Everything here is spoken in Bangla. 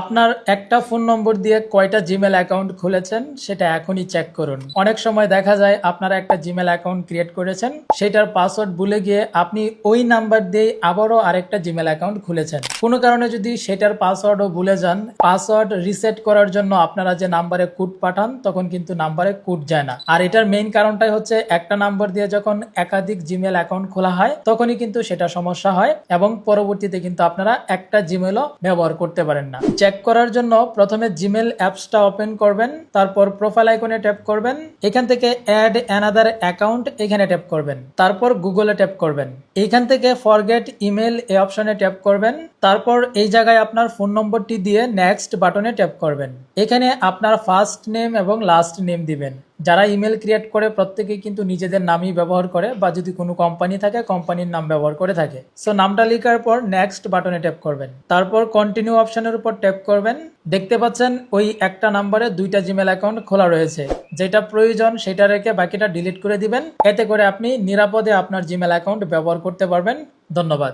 আপনার একটা ফোন নম্বর দিয়ে কয়টা জিমেল অ্যাকাউন্ট খুলেছেন, সেটা এখনই চেক করুন। অনেক সময় দেখা যায় আপনারা একটা জিমেল অ্যাকাউন্ট ক্রিয়েট করেছেন, সেটার পাসওয়ার্ড ভুলে গিয়ে আপনি ওই নাম্বার দিয়ে আবারও আরেকটা জিমেল অ্যাকাউন্ট খুলেছেন। কোনো কারণে যদি সেটার পাসওয়ার্ডও ভুলে যান পাসওয়ার্ড রিসেট করার জন্য আপনারা যে নাম্বারে কোড পাঠান, তখন কিন্তু নাম্বারে কোড যায় না। আর এটার মেইন কারণটাই হচ্ছে একটা নাম্বার দিয়ে যখন একাধিক জিমেল অ্যাকাউন্ট খোলা হয়, তখনই কিন্তু সেটা সমস্যা হয় এবং পরবর্তীতে কিন্তু আপনারা একটা জিমেলও ব্যবহার করতে পারেন না। চেক করার জন্য প্রথমে জিমেল অ্যাপসটা ওপেন করবেন, তারপর প্রোফাইল আইকনে ট্যাপ করবেন, এখান থেকে অ্যাড অ্যানাদার অ্যাকাউন্ট এখানে ট্যাপ করবেন, তারপর গুগলে ট্যাপ করবেন। এইখান থেকে ফরগেট ইমেল এই অপশনে ট্যাপ করবেন, তারপর এই জায়গায় আপনার ফোন নম্বরটি দিয়ে নেক্সট বাটনে ট্যাপ করবেন। এখানে আপনার ফার্স্ট নেম এবং লাস্ট নেম দিবেন। যারা ইমেল ক্রিয়েট করে প্রত্যেকেই কিন্তু নিজেদের নামই ব্যবহার করে বা যদি কোনো কোম্পানি থাকে কোম্পানির নাম ব্যবহার করে থাকে। সো নামটা লেখার পর নেক্সট বাটনে ট্যাপ করবেন। তারপর কন্টিনিউ অপশনের উপর ট্যাপ করবেন। দেখতে পাচ্ছেন, ওই একটা নাম্বারে দুইটা জিমেল অ্যাকাউন্ট খোলা রয়েছে। যেটা প্রয়োজন, সেটা রেখে বাকিটা ডিলিট করে দিবেন। এতে করে আপনি নিরাপদে আপনার জিমেল অ্যাকাউন্ট ব্যবহার করতে পারবেন। ধন্যবাদ।